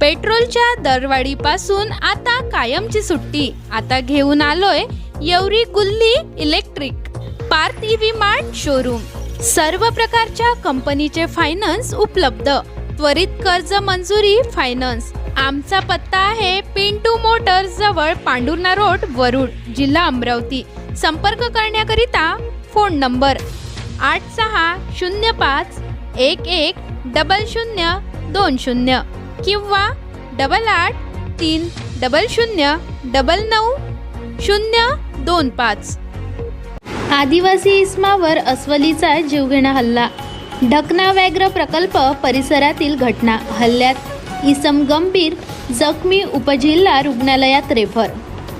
पेट्रोलच्या दरवाढीपासून आता कायमची सुट्टी. आता घेऊन आलोय येवरी गुल्ली electric. Parth EV mart showroom सर्व प्रकारच्या कंपनीचे फायनान्स उपलब्ध. त्वरित कर्ज मंजुरी फायनान्स आमचा पत्ता आहे पिंटू मोटर्स जवळ पांडुर्णा रोड वरुड जिल्हा अमरावती. संपर्क करण्याकरिता फोन नंबर आठ सहा शून्य पाच एक एक डबल शून्य दोन शून्य. किंवा डबल आठ तीन डबल शून्य डबल नऊ शून्य दोन पाच. आदिवासी इस्मावर अस्वलीचा जीवघेणा हल्ला. ढकना व्याघ्र प्रकल्प परिसरातील घटना हल्ल्यात. इसम गंभीर जखमी उपजिल्हा रुग्णालयात refer.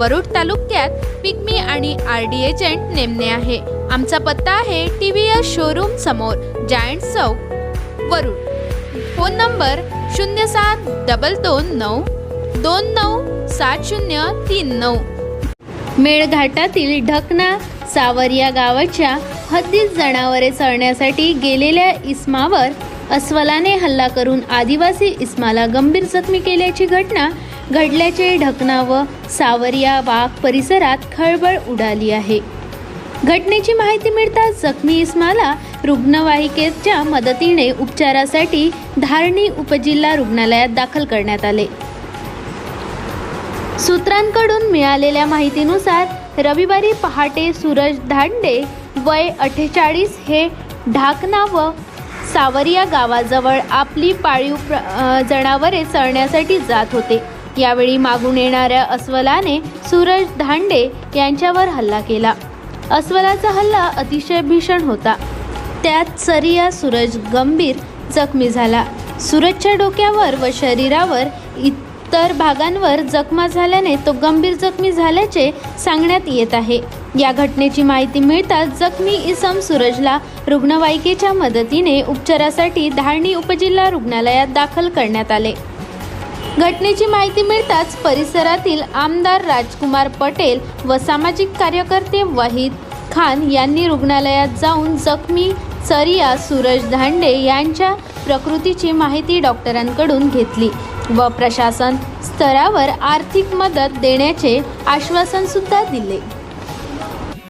वरुड तालुक्यात पिग्मी आणि आर डी एजंट नेमणे आहे. आमचा पत्ता आहे टी व्ही एस शोरूम समोर जायंट चौक वरुड. फोन नंबर शून्य सात डबल दोन नऊ दोन नऊ सात शून्य तीन नऊ. मेळघाटातील ढकना सावर या गावाच्या हद्दीत जनावरे चरण्यासाठी गेलेल्या इस्मावर अस्वलाने हल्ला करून आदिवासी इस्माला गंभीर जखमी केल्याची घटना घडल्याचे ढकना सावरिया वाघ परिसरात खळबळ उडाली आहे. घटनेची माहिती मिळताच जखमी इस्माला रुग्णवाहिकेच्या मदतीने उपचारासाठी धारणी उपजिल्हा रुग्णालयात दाखल करण्यात आले. सूत्रांकडून मिळालेल्या माहितीनुसार रविवारी पहाटे सूरज धांडे वय अठ्ठेचाळीस हे ढाकना व सावरिया गावाजवळ आपली पाळीव प्र जनावरे चरण्यासाठी जात होते. यावेळी मागून येणाऱ्या अस्वलाने सूरज धांडे यांच्यावर हल्ला केला. अस्वलाचा हल्ला अतिशय भीषण होता. त्यात सरिया सूरज गंभीर जखमी झाला. सूरजच्या डोक्यावर व शरीरावर इतर भागांवर जखमा झाल्याने तो गंभीर जखमी झाल्याचे सांगण्यात येत आहे. या घटनेची माहिती मिळताच जखमी इसम सूरजला रुग्णवाहिकेच्या मदतीने उपचारासाठी धारणी उपजिल्हा रुग्णालयात दाखल करण्यात आले. घटनेची माहिती मिळताच परिसरातील आमदार राजकुमार पटेल व सामाजिक कार्यकर्ते वहीद खान यांनी रुग्णालयात जाऊन जखमी सरिया सूरज धांडे यांच्या प्रकृतीची माहिती डॉक्टरांकडून घेतली व प्रशासन स्तरावर आर्थिक मदत देण्याचे आश्वासन सुद्धा दिले.